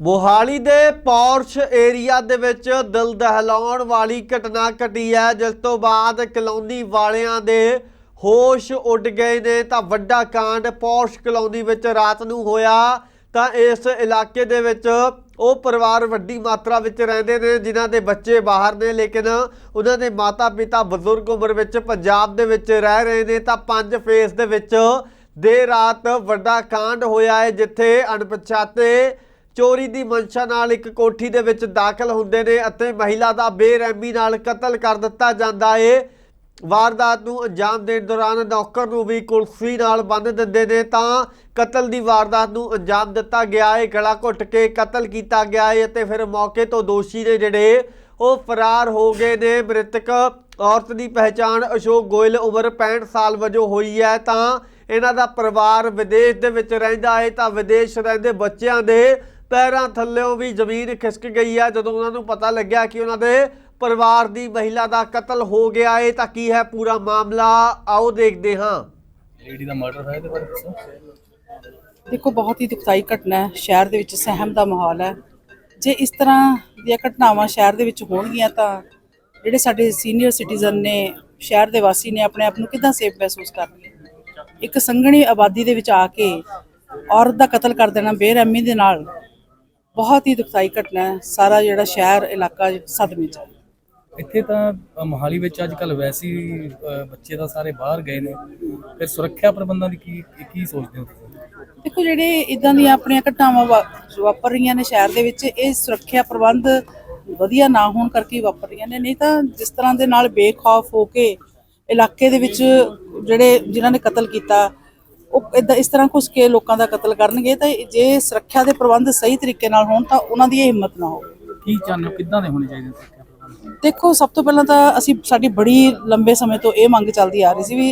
ਮੋਹਾਲੀ ਦੇ ਪੌਰਸ਼ ਏਰੀਆ ਦੇ ਵਿੱਚ ਦਿਲ ਦਹਿਲਾਉਣ ਵਾਲੀ ਘਟਨਾ ਘਟੀ ਹੈ, ਜਿਸ ਤੋਂ ਬਾਅਦ ਕਲੋਨੀ ਵਾਲਿਆਂ ਦੇ ਹੋਸ਼ ਉੱਡ ਗਏ ਨੇ। ਤਾਂ ਵੱਡਾ ਕਾਂਡ ਪੌਰਸ਼ ਕਲੋਨੀ ਵਿੱਚ ਰਾਤ ਨੂੰ ਹੋਇਆ। ਤਾਂ ਇਸ ਇਲਾਕੇ ਦੇ ਵਿੱਚ ਉਹ ਪਰਿਵਾਰ ਵੱਡੀ ਮਾਤਰਾ ਵਿੱਚ ਰਹਿੰਦੇ ਨੇ, ਜਿਨ੍ਹਾਂ ਦੇ ਬੱਚੇ ਬਾਹਰ ਨੇ, ਲੇਕਿਨ ਉਹਨਾਂ ਦੇ ਮਾਤਾ-ਪਿਤਾ ਬਜ਼ੁਰਗ ਉਮਰ ਵਿੱਚ ਪੰਜਾਬ ਦੇ ਵਿੱਚ ਰਹਿ ਰਹੇ ਨੇ। ਤਾਂ ਪੰਜ ਫੇਸ ਦੇ ਵਿੱਚ ਦੇਰ ਰਾਤ ਵੱਡਾ ਕਾਂਡ ਹੋਇਆ ਹੈ, ਜਿੱਥੇ ਅਣਪਛਾਤੇ ਚੋਰੀ ਦੀ ਮਨਸ਼ਾ ਨਾਲ ਇੱਕ ਕੋਠੀ ਦੇ ਵਿੱਚ ਦਾਖਲ ਹੁੰਦੇ ਨੇ ਅਤੇ ਮਹਿਲਾ ਦਾ ਬੇਰਹਿਮੀ ਨਾਲ ਕਤਲ ਕਰ ਦਿੱਤਾ ਜਾਂਦਾ ਏ। ਵਾਰਦਾਤ ਨੂੰ ਅੰਜਾਮ ਦੇਣ ਦੌਰਾਨ ਨੌਕਰ ਨੂੰ ਵੀ ਕੁਲਫ਼ੀ ਨਾਲ ਬੰਨ ਦਿੰਦੇ ਨੇ ਤਾਂ ਕਤਲ ਦੀ ਵਾਰਦਾਤ ਨੂੰ ਅੰਜਾਮ ਦਿੱਤਾ ਗਿਆ ਏ। ਗਲਾ ਘੁੱਟ ਕੇ ਕਤਲ ਕੀਤਾ ਗਿਆ ਏ ਅਤੇ ਫਿਰ ਮੌਕੇ ਤੋਂ ਦੋਸ਼ੀ ਨੇ ਜਿਹੜੇ ਉਹ ਫਰਾਰ ਹੋ ਗਏ ਨੇ। ਮ੍ਰਿਤਕ ਔਰਤ ਦੀ ਪਹਿਚਾਣ ਅਸ਼ੋਕ ਗੋਇਲ ਉਮਰ 65 ਸਾਲ ਵਜੋਂ ਹੋਈ ਹੈ ਤਾਂ ਇਹਨਾਂ ਦਾ ਪਰਿਵਾਰ ਵਿਦੇਸ਼ ਦੇ ਵਿੱਚ ਰਹਿੰਦਾ ਹੈ ਤਾਂ ਵਿਦੇਸ਼ ਰਹਿੰਦੇ ਬੱਚਿਆਂ ਦੇ ਪੈਰਾਂ ਥੱਲੇੋਂ ਵੀ ਜ਼ਮੀਨ ਖਿਸਕ ਗਈ ਹੈ ਜਦੋਂ ਉਹਨਾਂ ਨੂੰ ਪਤਾ ਲੱਗਿਆ ਕਿ ਉਹਨਾਂ ਦੇ ਪਰਿਵਾਰ ਦੀ ਮਹਿਲਾ ਦਾ ਕਤਲ ਹੋ ਗਿਆ ਹੈ ਤਾਂ ਕੀ ਹੈ ਪੂਰਾ ਮਾਮਲਾ? ਆਓ ਦੇਖਦੇ ਹਾਂ। ਲੇਡੀ ਦਾ ਮਰਡਰ ਹੈ ਇਹਦੇ ਬਾਰੇ ਦੱਸੋ। ਦੇਖੋ ਬਹੁਤ ਹੀ ਦੁਖਦਾਈ ਘਟਨਾ ਹੈ। ਸ਼ਹਿਰ ਦੇ ਵਿੱਚ ਸਹਿਮ ਦਾ ਮਾਹੌਲ ਹੈ। ਜੇ ਇਸ ਤਰ੍ਹਾਂ ਦੀਆਂ ਘਟਨਾਵਾਂ ਸ਼ਹਿਰ ਦੇ ਵਿੱਚ ਹੋਣਗੀਆਂ ਤਾਂ ਜਿਹੜੇ ਸਾਡੇ ਸੀਨੀਅਰ ਸਿਟੀਜ਼ਨ ਨੇ ਸ਼ਹਿਰ ਦੇ ਵਾਸੀ ਨੇ ਆਪਣੇ ਆਪ ਨੂੰ ਕਿੱਦਾਂ ਸੇਫ ਮਹਿਸੂਸ ਕਰਨਗੇ? ਇੱਕ ਸੰਘਣੀ ਆਬਾਦੀ ਦੇ ਵਿੱਚ ਆ ਕੇ ਔਰਤ ਦਾ ਕਤਲ ਕਰ ਦੇਣਾ ਬੇਰਹਿਮੀ ਦੇ ਨਾਲ ਬਹੁਤ ਹੀ ਦੁਖਦਾਈ ਘਟਨਾ ਹੈ ਸਾਰਾ ਜਿਹੜਾ ਸ਼ਹਿਰ ਇਲਾਕਾ ਸਦਮੇ 'ਚ ਹੈ। ਇੱਥੇ ਤਾਂ ਅ, ਮੋਹਾਲੀ ਵਿੱਚ ਅੱਜ ਕੱਲ ਵੈਸੇ ਹੀ ਅ, ਬੱਚੇ ਤਾਂ ਸਾਰੇ ਬਾਹਰ ਗਏ ਨੇ। ਫਿਰ ਸੁਰੱਖਿਆ ਪ੍ਰਬੰਧਾਂ ਦੀ ਕੀ ਕੀ ਸੋਚਦੇ ਹੋ ਤੁਸੀਂ? ਦੇਖੋ ਜਿਹੜੇ ਇਦਾਂ ਦੀਆਂ ਆਪਣੀਆਂ ਘਟਨਾਵਾਂ ਵਾ- ਵਾਪਰ ਰਹੀਆਂ ਨੇ ਸ਼ਹਿਰ ਦੇ ਵਿੱਚ ਇਹ ਸੁਰੱਖਿਆ ਪ੍ਰਬੰਧ ਵਧੀਆ ਨਾ ਹੋਣ ਕਰਕੇ ਹੀ ਵਾਪਰ ਰਹੀਆਂ ਨੇ। ਨਹੀਂ ਤਾਂ ਜਿਸ ਤਰ੍ਹਾਂ ਦੇ ਨਾਲ ਬੇਖੌਫ ਹੋ ਕੇ ਇਲਾਕੇ ਦੇ ਵਿੱਚ ਜਿਹੜੇ ਜਿਨ੍ਹਾਂ ਨੇ ਕਤਲ ਕੀਤਾ ਉਹ ਇਦਾਂ ਇਸ ਤਰ੍ਹਾਂ ਘੁਸ ਕੇ ਲੋਕਾਂ ਦਾ ਕਤਲ ਕਰਨਗੇ ਤਾਂ ਜੇ ਸੁਰੱਖਿਆ ਦੇ ਪ੍ਰਬੰਧ ਸਹੀ ਤਰੀਕੇ ਨਾਲ ਹੋਣ ਤਾਂ ਉਹਨਾਂ ਦੀ ਇਹ ਹਿੰਮਤ ਨਾ ਹੋਵੇ। ਕੀ ਚਾਹੁੰਦੇ ਹੋ? ਕਿੱਦਾਂ ਦੇ ਹੋਣੇ ਚਾਹੀਦੇ ਸੁਰੱਖਿਆ ਪ੍ਰਬੰਧ? ਦੇਖੋ ਸਭ ਤੋਂ ਪਹਿਲਾਂ ਤਾਂ ਅਸੀਂ ਸਾਡੀ ਬੜੀ ਲੰਬੇ ਸਮੇਂ ਤੋਂ ਇਹ ਮੰਗ ਚੱਲਦੀ ਆ ਰਹੀ ਸੀ ਵੀ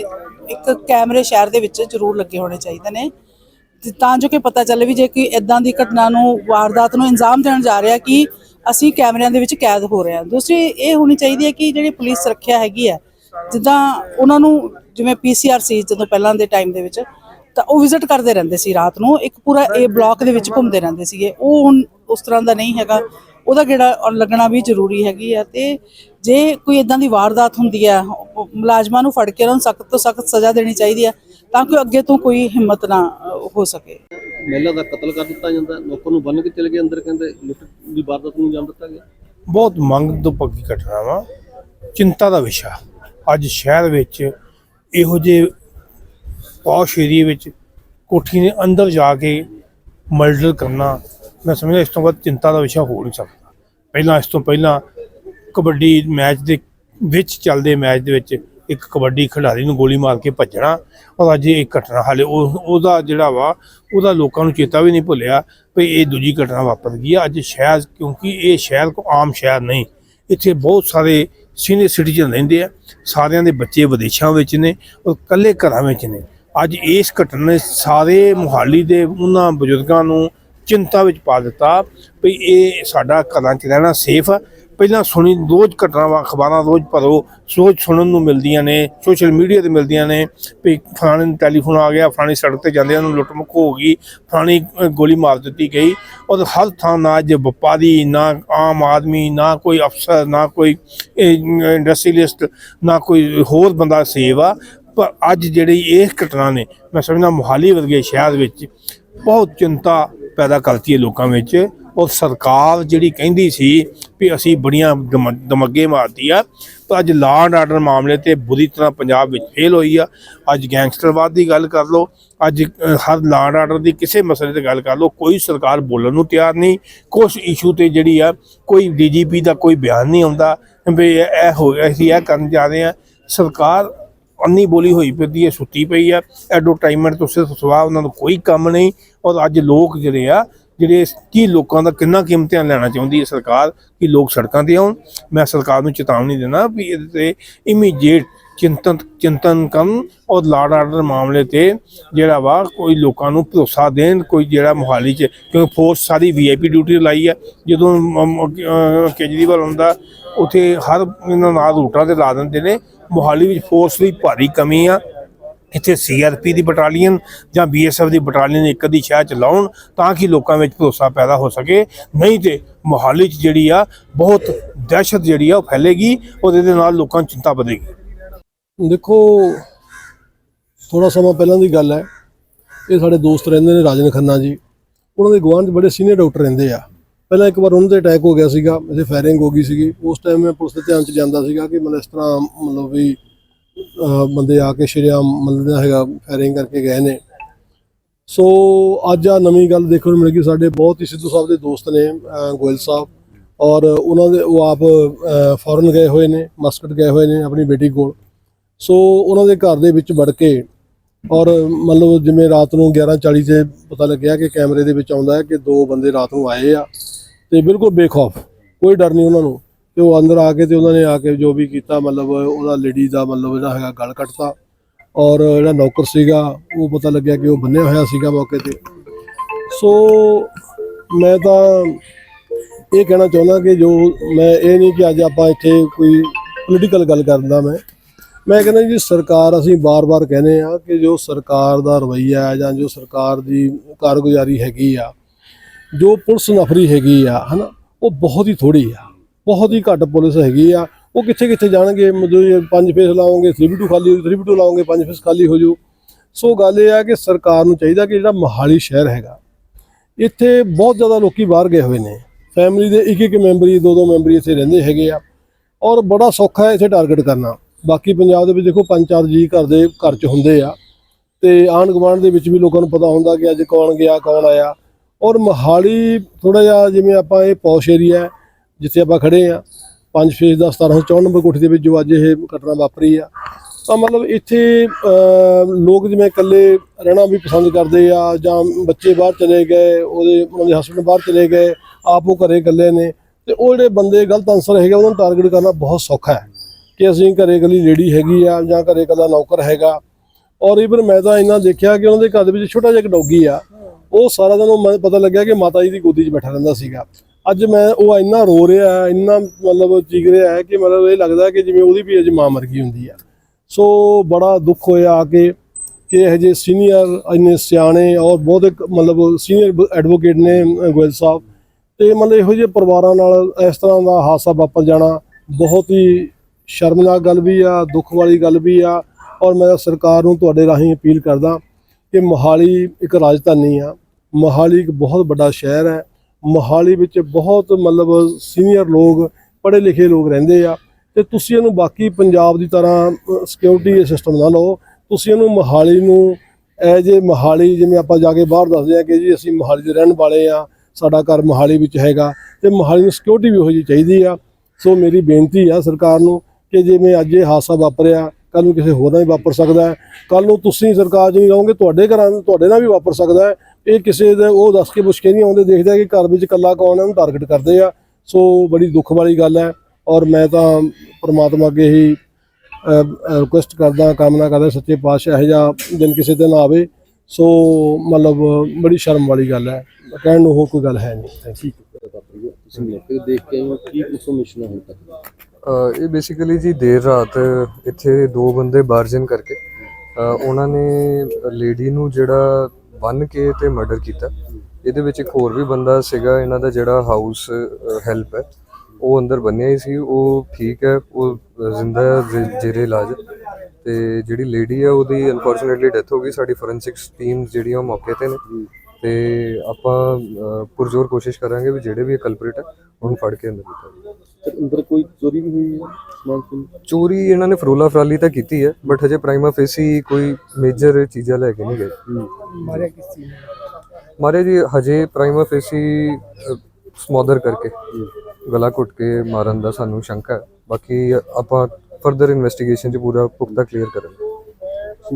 ਇੱਕ ਕੈਮਰੇ ਸ਼ਹਿਰ ਦੇ ਵਿੱਚ ਜ਼ਰੂਰ ਲੱਗੇ ਹੋਣੇ ਚਾਹੀਦੇ ਨੇ। ਤੇ ਜੋ ਕਿ ਪਤਾ ਚੱਲੇ ਵੀ ਜੇ ਕੋਈ ਇਦਾਂ ਦੀ ਘਟਨਾ ਨੂੰ ਵਾਰਦਾਤ ਨੂੰ ਇੰਜ਼ਾਮ ਦੇਣ ਜਾ ਰਿਹਾ ਕਿ ਅਸੀਂ ਕੈਮਰਿਆਂ ਦੇ ਵਿੱਚ ਕੈਦ ਹੋ ਰਹੇ ਹਾਂ। ਦੂਸਰੀ ਇਹ ਹੋਣੀ ਚਾਹੀਦੀ ਹੈ ਕਿ ਜਿਹੜੀ ਪੁਲਿਸ ਸੁਰੱਖਿਆ ਹੈਗੀ ਹੈ ਜਿੱਦਾਂ ਉਹਨਾਂ ਨੂੰ ਜਿਵੇਂ ਪੀਸੀਆਰ ਸੀ ਜਦੋਂ ਪਹਿਲਾਂ ਦੇ ਟਾਈਮ ਦੇ ਵਿੱਚ ਤਾਂ ਉਹ ਵਿਜ਼ਿਟ ਕਰਦੇ ਰਹਿੰਦੇ ਸੀ ਰਾਤ ਨੂੰ। ਇੱਕ ਪੂਰਾ ਏ ਬਲਾਕ ਦੇ ਵਿੱਚ ਘੁੰਮਦੇ ਰਹਿੰਦੇ ਸੀਗੇ। ਉਹ ਹੁਣ ਉਸ ਤਰ੍ਹਾਂ ਦਾ ਨਹੀਂ ਹੈਗਾ। ਉਹਦਾ ਗੇੜਾ ਲੱਗਣਾ ਵੀ ਜ਼ਰੂਰੀ ਹੈਗੀ ਆ ਤੇ ਜੇ ਕੋਈ ਇਦਾਂ ਦੀ ਵਾਰਦਾਤ ਹੁੰਦੀ ਹੈ ਉਹ ਮੁਲਾਜ਼ਮਾਂ ਨੂੰ ਫੜ ਕੇ ਉਹਨਾਂ ਨੂੰ ਸਖਤ ਤੋਂ ਸਖਤ ਸਜ਼ਾ ਦੇਣੀ ਚਾਹੀਦੀ ਹੈ ਤਾਂ ਕਿ ਅੱਗੇ ਤੋਂ ਕੋਈ ਹਿੰਮਤ ਨਾ ਹੋ ਸਕੇ। ਮਹਿਲਾ ਦਾ ਕਤਲ ਕਰ ਦਿੱਤਾ ਜਾਂਦਾ ਨੌਕਰ ਨੂੰ ਬੰਨ ਕੇ ਚਲੇ ਗਏ ਅੰਦਰ ਕਹਿੰਦੇ ਲੁੱਟ ਦੀ ਵਾਰਦਾਤ ਨੂੰ ਅੰਜਾਮ ਦਿੱਤਾ ਗਿਆ। ਬਹੁਤ ਮੰਗ ਤੋਂ ਪੱਕੀ ਘਟਨਾ ਵਾ। ਚਿੰਤਾ ਦਾ ਵਿਸ਼ਾ। ਅੱਜ ਸ਼ਹਿਰ ਵਿੱਚ ਇਹੋ ਜਿਹੇ ਪੌਸ਼ ਏਰੀਏ ਵਿੱਚ ਕੋਠੀ ਦੇ ਅੰਦਰ ਜਾ ਕੇ ਮਰਡਰ ਕਰਨਾ, ਮੈਂ ਸਮਝਦਾ ਇਸ ਤੋਂ ਬਾਅਦ ਚਿੰਤਾ ਦਾ ਵਿਸ਼ਾ ਹੋ ਨਹੀਂ ਸਕਦਾ। ਪਹਿਲਾਂ ਇਸ ਤੋਂ ਪਹਿਲਾਂ ਕਬੱਡੀ ਮੈਚ ਦੇ ਵਿੱਚ ਚੱਲਦੇ ਮੈਚ ਦੇ ਵਿੱਚ ਇੱਕ ਕਬੱਡੀ ਖਿਡਾਰੀ ਨੂੰ ਗੋਲੀ ਮਾਰ ਕੇ ਭੱਜਣਾ ਔਰ ਅੱਜ ਇਹ ਘਟਨਾ, ਹਾਲੇ ਉਹ, ਉਹਦਾ ਜਿਹੜਾ ਵਾ, ਉਹਦਾ ਲੋਕਾਂ ਨੂੰ ਚੇਤਾ ਵੀ ਨਹੀਂ ਭੁੱਲਿਆ ਵੀ ਇਹ ਦੂਜੀ ਘਟਨਾ ਵਾਪਰ ਗਈ ਆ ਅੱਜ ਸ਼ਹਿਰ, ਕਿਉਂਕਿ ਇਹ ਸ਼ਹਿਰ ਕੋ ਆਮ ਸ਼ਹਿਰ ਨਹੀਂ, ਇੱਥੇ ਬਹੁਤ ਸਾਰੇ ਸੀਨੀਅਰ ਸਿਟੀਜ਼ਨ ਰਹਿੰਦੇ ਆ, ਸਾਰਿਆਂ ਦੇ ਬੱਚੇ ਵਿਦੇਸ਼ਾਂ ਵਿੱਚ ਨੇ ਔਰ ਇਕੱਲੇ ਘਰਾਂ ਵਿੱਚ ਨੇ। ਅੱਜ ਇਸ ਘਟਨਾ ਨੇ ਸਾਰੇ ਮੁਹਾਲੀ ਦੇ ਉਹਨਾਂ ਬਜ਼ੁਰਗਾਂ ਨੂੰ ਚਿੰਤਾ ਵਿੱਚ ਪਾ ਦਿੱਤਾ ਵੀ ਇਹ ਸਾਡਾ ਘਰਾਂ 'ਚ ਰਹਿਣਾ ਸੇਫ ਆ। ਪਹਿਲਾਂ ਸੁਣੀ ਰੋਜ਼ ਘਟਨਾਵਾਂ ਅਖਬਾਰਾਂ ਰੋਜ਼ ਭਰੋ ਸੋਚ ਸੁਣਨ ਨੂੰ ਮਿਲਦੀਆਂ ਨੇ ਸੋਸ਼ਲ ਮੀਡੀਆ ਤੇ ਮਿਲਦੀਆਂ ਨੇ ਵੀ ਫਲਾਣੇ ਟੈਲੀਫੋਨ ਆ ਗਿਆ, ਫਲਾਣੀ ਸੜਕ ਤੇ ਜਾਂਦੇ ਉਹਨੂੰ ਲੁੱਟ ਮੁੱਕ ਹੋ ਗਈ, ਫਲਾਣੀ ਗੋਲੀ ਮਾਰ ਦਿੱਤੀ ਗਈ ਔਰ ਹਰ ਥਾਂ ਨਾ ਜੇ ਵਪਾਰੀ, ਨਾ ਆਮ ਆਦਮੀ, ਨਾ ਕੋਈ ਅਫਸਰ, ਨਾ ਕੋਈ ਇੰਡਸਟਰੀਲਿਸਟ ਨਾ ਕੋਈ ਹੋਰ ਬੰਦਾ ਸੇਵ ਆ। ਪਰ ਅੱਜ ਜਿਹੜੀ ਇਹ ਘਟਨਾ ਨੇ, ਮੈਂ ਸਮਝਦਾ ਮੁਹਾਲੀ ਵਰਗੇ ਸ਼ਹਿਰ ਵਿੱਚ ਬਹੁਤ ਚਿੰਤਾ ਪੈਦਾ ਕਰਤੀ ਹੈ ਲੋਕਾਂ ਵਿੱਚ। ਔਰ ਸਰਕਾਰ ਜਿਹੜੀ ਕਹਿੰਦੀ ਸੀ ਵੀ ਅਸੀਂ ਬੜੀਆਂ ਦਮ- ਦਮੱਗੇ ਮਾਰਦੀ ਆ, ਪਰ ਅੱਜ ਲਾਅ ਐਂਡ ਆਰਡਰ ਮਾਮਲੇ ਤੇ ਬੁਰੀ ਤਰ੍ਹਾਂ ਪੰਜਾਬ ਵਿੱਚ ਫੇਲ ਹੋਈ ਆ। ਅੱਜ ਗੈਂਗਸਟਰਵਾਦ ਦੀ ਗੱਲ ਕਰ ਲਓ, ਅੱਜ ਹਰ ਲਾਅ ਐਂਡ ਆਰਡਰ ਦੀ ਕਿਸੇ ਮਸਲੇ ਤੇ ਗੱਲ ਕਰ ਲਓ, ਕੋਈ ਸਰਕਾਰ ਬੋਲਣ ਨੂੰ ਤਿਆਰ ਨਹੀਂ। ਕੁਝ ਇਸ਼ੂ ਤੇ ਜਿਹੜੀ ਆ, ਕੋਈ ਡੀਜੀਪੀ ਦਾ ਕੋਈ ਬਿਆਨ ਨਹੀਂ ਆਉਂਦਾ, ਵੀ ਇਹ ਇਹ ਹੋ, ਅਸੀਂ ਇਹ ਕਰਨ ਜਾ ਰਹੇ ਆ। ਸਰਕਾਰ ਅੰਨੀ ਬੋਲੀ ਹੋਈ ਫਿਰਦੀ ਹੈ, ਸੁੱਤੀ ਪਈ ਆ ਐਡਵਰਟਾਈਜ਼ਮੈਂਟ ਤੋਂ ਸਿਰਫ ਸਵਾ ਉਹਨਾਂ ਨੂੰ ਕੋਈ ਕੰਮ ਨਹੀਂ ਔਰ ਅੱਜ ਲੋਕ ਜਿਹੜੇ ਆ, ਜਿਹੜੇ ਕੀ ਲੋਕਾਂ ਦਾ ਕਿੰਨਾ ਕੀਮਤਾਂ ਲੈਣਾ ਚਾਹੁੰਦੀ ਹੈ ਸਰਕਾਰ ਕਿ ਲੋਕ ਸੜਕਾਂ ਤੇ ਆਉਣ। ਮੈਂ ਸਰਕਾਰ ਨੂੰ ਚੇਤਾਵਨੀ ਦੇਣਾ ਵੀ ਇਹਦੇ ਤੇ ਇਮੀਡੀਏਟ ਚਿੰਤਨ ਚਿੰਤਨ ਕਰਨ ਔਰ ਲਾਡ ਆਰਡਰ ਮਾਮਲੇ ਤੇ ਜਿਹੜਾ ਵਾ ਕੋਈ ਲੋਕਾਂ ਨੂੰ ਭਰੋਸਾ ਦੇਣ, ਕੋਈ ਜਿਹੜਾ ਮੁਹਾਲੀ ਚ, ਕਿਉਂਕਿ ਫੋਰਸ ਸਾਰੀ ਵੀਆਈਪੀ ਡਿਊਟੀ ਲਾਈ ਆ। ਜਦੋਂ ਕੇਜਰੀਵਾਲ ਹੁੰਦਾ ਉਥੇ ਹਰ ਇਹਨਾਂ ਨਾਲ ਰੂਟਾਂ ਤੇ ਲਾ ਦਿੰਦੇ ਨੇ। ਮੋਹਾਲੀ ਵਿੱਚ ਫੋਰਸ ਦੀ ਭਾਰੀ ਕਮੀ ਆ। ਇੱਥੇ ਸੀਆਰਪੀ ਦੀ ਬਟਾਲੀਅਨ ਜਾਂ ਬੀਐਸਐਫ ਦੀ ਬਟਾਲੀਅਨ ਇੱਕ ਅੱਧੀ ਸ਼ਹਿਰ ਚ ਲਾਉਣ ਤਾਂ ਕਿ ਲੋਕਾਂ ਵਿੱਚ ਭਰੋਸਾ ਪੈਦਾ ਹੋ ਸਕੇ। ਨਹੀਂ ਤੇ ਮੋਹਾਲੀ ਚ ਜਿਹੜੀ ਆ, ਬਹੁਤ ਦਹਿਸ਼ਤ ਜਿਹੜੀ ਆ, ਉਹ ਫੈਲੇਗੀ, ਉਹਦੇ ਦੇ ਨਾਲ ਲੋਕਾਂ ਨੂੰ ਚਿੰਤਾ ਵਧੇਗੀ। ਦੇਖੋ ਥੋੜਾ ਸਮਾਂ ਪਹਿਲਾਂ ਦੀ ਗੱਲ ਹੈ। ਇਹ ਸਾਡੇ ਦੋਸਤ ਰਹਿੰਦੇ ਨੇ ਰਾਜਨ ਖੰਨਾ ਜੀ। ਉਹਨਾਂ ਦੇ ਗੁਆਂਢ 'ਚ ਬੜੇ ਸੀਨੀਅਰ ਡਾਕਟਰ ਰਹਿੰਦੇ ਆ। ਪਹਿਲਾਂ ਇੱਕ ਵਾਰ ਉਹਨਾਂ ਤੇ ਅਟੈਕ ਹੋ ਗਿਆ ਸੀਗਾ ਇਹਦੇ ਫਾਇਰਿੰਗ ਹੋ ਗਈ ਸੀਗੀ। ਉਸ ਟਾਈਮ ਮੈਂ ਪੁਲਿਸ ਦੇ ਧਿਆਨ 'ਚ ਜਾਂਦਾ ਸੀਗਾ ਕਿ ਮਤਲਬ ਇਸ ਤਰ੍ਹਾਂ ਮਤਲਬ ਵੀ ਬੰਦੇ ਆ ਕੇ ਸ਼ਰੇਆਮ ਮਤਲਬ ਜਿਹੜਾ ਹੈਗਾ ਫਾਇਰਿੰਗ ਕਰਕੇ ਗਏ ਨੇ। ਸੋ ਅੱਜ ਆ ਨਵੀਂ ਗੱਲ ਦੇਖਣ ਨੂੰ ਮਿਲ ਗਈ, ਸਾਡੇ ਬਹੁਤ ਹੀ ਸਿੱਧੂ ਸਾਹਿਬ ਦੇ ਦੋਸਤ ਨੇ ਗੋਇਲ ਸਾਹਿਬ। ਔਰ ਉਹਨਾਂ ਦੇ, ਉਹ ਆਪ ਫੋਰਨ ਗਏ ਹੋਏ ਨੇ, ਮਸਕਟ ਗਏ ਹੋਏ ਨੇ ਆਪਣੀ ਬੇਟੀ ਕੋਲ। ਸੋ ਉਹਨਾਂ ਦੇ ਘਰ ਦੇ ਵਿੱਚ ਵੜ ਕੇ, ਔਰ ਮਤਲਬ ਜਿਵੇਂ ਰਾਤ ਨੂੰ 11:40 ਤੇ ਪਤਾ ਲੱਗਿਆ ਕਿ ਕੈਮਰੇ ਦੇ ਵਿੱਚ ਆਉਂਦਾ ਹੈ ਕਿ ਦੋ ਬੰਦੇ ਰਾਤ ਨੂੰ ਆਏ ਆ। ਤੇ ਬਿਲਕੁਲ ਬੇਖੌਫ, ਕੋਈ ਡਰ ਨਹੀਂ ਉਹਨਾਂ ਨੂੰ। ਤੇ ਉਹ ਅੰਦਰ ਆ ਕੇ ਤੇ ਉਹਨਾਂ ਨੇ ਆ ਕੇ ਜੋ ਵੀ ਕੀਤਾ, ਮਤਲਬ ਉਹਦਾ ਲੇਡੀ ਦਾ ਮਤਲਬ ਜਿਹੜਾ ਹੈਗਾ ਗਲ ਕੱਟਤਾ। ਔਰ ਜਿਹੜਾ ਨੌਕਰ ਸੀਗਾ, ਉਹ ਪਤਾ ਲੱਗਿਆ ਕਿ ਉਹ ਬੰਨਿਆ ਹੋਇਆ ਸੀਗਾ ਮੌਕੇ ਤੇ। ਸੋ ਮੈਂ ਤਾਂ ਇਹ ਕਹਿਣਾ ਚਾਹੁੰਦਾ ਕਿ ਜੋ ਮੈਂ ਇਹ ਨਹੀਂ ਕਿ ਅੱਜ ਆਪਾਂ ਇੱਥੇ ਕੋਈ ਪੋਲੀਟੀਕਲ ਗੱਲ ਕਰਦਾ ਮੈਂ। ਮੈਂ ਕਹਿੰਦਾ ਜੀ, ਸਰਕਾਰ ਅਸੀਂ ਬਾਰ-ਬਾਰ ਕਹਿੰਦੇ ਆ ਕਿ ਜੋ ਸਰਕਾਰ ਦਾ ਰਵੱਈਆ ਹੈ ਜਾਂ ਜੋ ਸਰਕਾਰ ਦੀ ਕਾਰਗੁਜ਼ਾਰੀ ਹੈਗੀ ਆ ਜੋ ਪੁਲਿਸ ਨਫਰੀ ਹੈਗੀ ਆ, ਹਨਾ, ਉਹ ਬਹੁਤ ਹੀ ਥੋੜੀ ਆ। ਬਹੁਤ ਹੀ ਘੱਟ ਪੁਲਿਸ ਹੈਗੀ ਆ। ਉਹ ਕਿੱਥੇ ਕਿੱਥੇ ਜਾਣਗੇ? ਮਤਲਬ ਪੰਜ ਫੇਸ ਲਾਓਗੇ 3v2 ਖਾਲੀ ਹੋ 3v2 ਲਾਓਗੇ, ਪੰਜ ਫੇਸ ਖਾਲੀ ਹੋ ਜੂ। ਸੋ ਗੱਲ ਇਹ ਆ ਕਿ ਸਰਕਾਰ ਨੂੰ ਚਾਹੀਦਾ ਕਿ ਜਿਹੜਾ ਮੋਹਾਲੀ ਸ਼ਹਿਰ ਹੈਗਾ, ਇੱਥੇ ਬਹੁਤ ਜ਼ਿਆਦਾ ਲੋਕੀ ਬਾਹਰ ਗਏ ਹੋਏ ਨੇ। ਫੈਮਿਲੀ ਦੇ ਇੱਕ ਇੱਕ ਮੈਂਬਰੀ ਦੋ ਦੋ ਮੈਂਬਰੀ ਇੱਥੇ ਰਹਿੰਦੇ ਹੈਗੇ ਆ। ਔਰ ਬੜਾ ਸੌਖਾ ਹੈ ਇੱਥੇ ਟਾਰਗੇਟ ਕਰਨਾ। ਬਾਕੀ ਪੰਜਾਬ ਦੇ ਵਿੱਚ ਦੇਖੋ ਪੰਜ ਚਾਰ ਜੀ ਘਰ ਦੇ ਘਰ 'ਚ ਹੁੰਦੇ ਆ। ਤੇ ਆਂਢ ਗੁਆਂਢ ਦੇ ਵਿੱਚ ਵੀ ਲੋਕਾਂ ਨੂੰ ਪਤਾ ਹੁੰਦਾ ਕਿ ਅੱਜ ਕੌਣ ਗਿਆ, ਕੌਣ ਆਇਆ। ਔਰ ਮੋਹਾਲੀ ਥੋੜਾ ਜਿਹਾ ਜਿਵੇਂ ਆਪਾਂ ਇਹ ਪੌਸ਼ ਏਰੀਆ ਜਿੱਥੇ ਆਪਾਂ ਖੜੇ ਆ 5 ਫੇਜ਼ ਦਾ 1704 ਨੰਬਰ ਕੋਠੀ ਦੇ ਵਿੱਚ ਜੋ ਅੱਜ ਇਹ ਘਟਨਾ ਵਾਪਰੀ ਆ, ਤਾਂ ਮਤਲਬ ਇੱਥੇ ਲੋਕ ਜਿਵੇਂ ਇਕੱਲੇ ਰਹਿਣਾ ਵੀ ਪਸੰਦ ਕਰਦੇ ਆ ਜਾਂ ਬੱਚੇ ਬਾਹਰ ਚਲੇ ਗਏ, ਉਹਦੇ, ਉਹਨਾਂ ਦੇ ਹਸਬੰਡ ਬਾਹਰ ਚਲੇ ਗਏ, ਆਪ ਉਹ ਘਰੇ ਇਕੱਲੇ ਨੇ, ਤੇ ਉਹ ਜਿਹੜੇ ਬੰਦੇ ਗਲਤ ਅਨਸਰ ਹੈਗੇ ਉਹਨਾਂ ਨੂੰ ਟਾਰਗੇਟ ਕਰਨਾ ਬਹੁਤ ਸੌਖਾ ਹੈ ਕਿ ਅਸੀਂ ਘਰੇ ਇਕੱਲੀ ਲੇਡੀ ਹੈਗੀ ਆ ਜਾਂ ਘਰੇ ਇਕੱਲਾ ਨੌਕਰ ਹੈਗਾ। ਔਰ ਇਵਨ ਮੈਂ ਤਾਂ ਇੰਨਾ ਦੇਖਿਆ ਕਿ ਉਹਨਾਂ ਦੇ ਘਰ ਦੇ ਵਿੱਚ ਛੋਟਾ ਜਿਹਾ ਇੱਕ ਡੌਗੀ ਆ ਉਹ ਸਾਰਾ ਦਿਨ ਉਹ ਮੈਨੂੰ ਪਤਾ ਲੱਗਿਆ ਕਿ ਮਾਤਾ ਜੀ ਦੀ ਗੋਦੀ 'ਚ ਬੈਠਾ ਰਹਿੰਦਾ ਸੀਗਾ। ਅੱਜ ਮੈਂ ਉਹ ਇੰਨਾ ਰੋ ਰਿਹਾ ਹੈ, ਇੰਨਾ ਮਤਲਬ ਚੀਕ ਰਿਹਾ ਹੈ ਕਿ ਮਤਲਬ ਇਹ ਲੱਗਦਾ ਕਿ ਜਿਵੇਂ ਉਹਦੀ ਵੀ ਅਜ ਮਾਂ ਮਰ ਗਈ ਹੁੰਦੀ ਆ ਸੋ ਬੜਾ ਦੁੱਖ ਹੋਇਆ ਆ ਕੇ ਕਿ ਇਹ ਜਿਹੇ ਸੀਨੀਅਰ ਇੰਨੇ ਸਿਆਣੇ ਔਰ ਬਹੁਤ ਮਤਲਬ ਸੀਨੀਅਰ ਐਡਵੋਕੇਟ ਨੇ ਅ, ਗੋਇਲ ਸਾਹਿਬ। ਤੇ ਮਤਲਬ ਇਹੋ ਜਿਹੇ ਪਰਿਵਾਰਾਂ ਨਾਲ ਇਸ ਤਰ੍ਹਾਂ ਦਾ ਹਾਦਸਾ ਵਾਪਰ ਜਾਣਾ ਬਹੁਤ ਹੀ ਸ਼ਰਮਨਾਕ ਗੱਲ ਵੀ ਆ ਦੁੱਖ ਵਾਲੀ ਗੱਲ ਵੀ ਆ। ਔਰ ਮੈਂ ਸਰਕਾਰ ਨੂੰ ਤੁਹਾਡੇ ਰਾਹੀਂ ਅਪੀਲ ਕਰਦਾ ਕਿ ਮੋਹਾਲੀ ਇੱਕ ਰਾਜਧਾਨੀ ਆ। ਮੋਹਾਲੀ ਇੱਕ ਬਹੁਤ ਵੱਡਾ ਸ਼ਹਿਰ ਹੈ। ਮੋਹਾਲੀ ਵਿੱਚ ਬਹੁਤ ਮਤਲਬ ਸੀਨੀਅਰ ਲੋਕ ਪੜ੍ਹੇ ਲਿਖੇ ਲੋਕ ਰਹਿੰਦੇ ਆ। ਤੇ ਤੁਸੀਂ ਇਹਨੂੰ ਬਾਕੀ ਪੰਜਾਬ ਦੀ ਤਰ੍ਹਾਂ ਸਿਕਿਉਰਿਟੀ ਸਿਸਟਮ ਨਾ ਲਓ। ਤੁਸੀਂ ਇਹਨੂੰ ਮੋਹਾਲੀ ਨੂੰ ਐਜ਼ ਏ ਮੋਹਾਲੀ ਜਿਵੇਂ ਆਪਾਂ ਜਾ ਕੇ ਬਾਹਰ ਦੱਸਦੇ ਆ ਕਿ ਜੀ ਅਸੀਂ ਮੋਹਾਲੀ ਦੇ ਰਹਿਣ ਵਾਲੇ ਆ, ਸਾਡਾ ਘਰ ਮੋਹਾਲੀ ਵਿੱਚ ਹੈਗਾ, ਤੇ ਮੋਹਾਲੀ ਨੂੰ ਸਿਕਿਉਰਿਟੀ ਵੀ ਉਹੋ ਜਿਹੀ ਚਾਹੀਦੀ ਆ। ਸੋ ਮੇਰੀ ਬੇਨਤੀ ਆ ਸਰਕਾਰ ਨੂੰ ਕਿ ਜਿਵੇਂ ਅੱਜ ਇਹ ਹਾਦਸਾ ਵਾਪਰਿਆ ਕੱਲ ਨੂੰ ਕਿਸੇ ਹੋਰ ਨਾਲ ਵੀ ਵਾਪਰ ਸਕਦਾ ਹੈ। ਕੱਲ ਨੂੰ ਤੁਸੀਂ ਸਰਕਾਰ 'ਚ ਨਹੀਂ ਰਹੋਗੇ, ਤੁਹਾਡੇ ਘਰਾਂ ਤੁਹਾਡੇ ਨਾਲ ਵੀ ਵਾਪਰ ਸਕਦਾ ਹੈ। ਇਹ ਕਿਸੇ ਦੇ ਉਹ ਦੱਸ ਕੇ ਪੁੱਛ ਕੇ ਨਹੀਂ ਆਉਂਦੇ, ਦੇਖਦੇ ਆ ਕਿ ਘਰ ਵਿੱਚ ਇਕੱਲਾ ਕੌਣ ਹੈ, ਉਹਨੂੰ ਟਾਰਗੇਟ ਕਰਦੇ ਆ। ਸੋ ਬੜੀ ਦੁੱਖ ਵਾਲੀ ਗੱਲ ਹੈ ਔਰ ਮੈਂ ਤਾਂ ਪ੍ਰਮਾਤਮਾ ਅੱਗੇ ਹੀ ਰਿਕੁਐਸਟ ਕਰਦਾ, ਕਾਮਨਾ ਕਰਦਾ ਸੱਚੇ ਪਾਤਸ਼ਾਹ ਇਹੋ ਜਿਹਾ ਦਿਨ ਕਿਸੇ ਦਿਨ ਆਵੇ। ਸੋ ਮਤਲਬ ਬੜੀ ਸ਼ਰਮ ਵਾਲੀ ਗੱਲ ਹੈ। ਕਹਿਣ ਨੂੰ ਹੋਰ ਕੋਈ ਗੱਲ ਹੈ ਨਹੀਂ। ਥੈਂਕ ਯੂ ਤੁਸੀਂ ਦੇਖ ਕੇ ਕੀ ਇਨਫੋਰਮੇਸ਼ਨ ਹੈ ਹੁਣ ਤੱਕ? ਇਹ ਬੇਸਿਕਲੀ ਜੀ ਦੇਰ ਰਾਤ ਇੱਥੇ ਦੋ ਬੰਦੇ ਬਾਰਜਨ ਕਰਕੇ ਉਹਨਾਂ ਨੇ ਲੇਡੀ ਨੂੰ ਜਿਹੜਾ ਬੰਨ ਕੇ ਤੇ ਮਰਡਰ ਕੀਤਾ। ਇਹਦੇ ਵਿੱਚ ਇੱਕ ਹੋਰ ਵੀ ਬੰਦਾ ਸੀਗਾ, ਇਹਨਾਂ ਦਾ ਜਿਹੜਾ ਹਾਊਸ ਹੈਲਪ ਹੈ, ਉਹ ਅੰਦਰ ਬੰਨਿਆ ਹੀ ਸੀ। ਉਹ ਠੀਕ ਹੈ, ਉਹ ਜ਼ਿੰਦਾ ਜ਼ੇ- ਜ਼ੇਰੇ ਇਲਾਜ ਤੇ ਜਿਹੜੀ ਲੇਡੀ ਹੈ, ਉਹਦੀ ਅਨਫੋਰਚੂਨੇਟਲੀ ਡੈਥ ਹੋ ਗਈ। ਸਾਡੀ ਫੋਰੈਂਸਿਕਸ ਟੀਮ ਜਿਹੜੀਆਂ ਉਹ ਮੌਕੇ ਤੇ ਨੇ। ਤੇ ਆਪਾਂ ਪੁਰਜ਼ੋਰ ਕੋਸ਼ਿਸ਼ ਕਰਾਂਗੇ ਵੀ ਜਿਹੜੇ ਵੀ ਕਲਪ੍ਰੇਟ ਹੈ, ਉਹਨੂੰ ਫੜ ਕੇ ਅੰਦਰ ਕੀਤਾ ਅੰਦਰ ਕੋਈ ਚੋਰੀ ਵੀ ਹੋਈ ਹੈ? ਸਮਾਨ? ਚੋਰੀ ਇਹਨਾਂ ਨੇ ਫਰੋਲਾ ਫਰਾਲੀ ਤਾਂ ਕੀਤੀ ਹੈ ਬਟ ਹਜੇ ਪ੍ਰਾਈਮਾ ਫੇਸੀ ਕੋਈ ਮੇਜਰ ਚੀਜ਼ਾਂ ਲੈ ਕੇ ਨਹੀਂ ਗਏ। ਮਾਰਿਆ ਕਿਸ ਚੀਜ਼ ਮਾਰਿਆ ਜੀ ਹਜੇ ਪ੍ਰਾਈਮਾ ਫੇਸੀ ਸਮੋਦਰ ਕਰਕੇ ਗਲਾ ਘੁੱਟ ਕੇ ਮਾਰਨ ਦਾ ਸਾਨੂੰ ਸ਼ੰਕਾ ਹੈ। ਬਾਕੀ ਆਪਾਂ ਫਰਦਰ ਇਨਵੈਸਟੀਗੇਸ਼ਨ ਚ ਪੂਰਾ ਪੁਖਤਾ ਕਲੀਅਰ ਕਰਾਂਗੇ।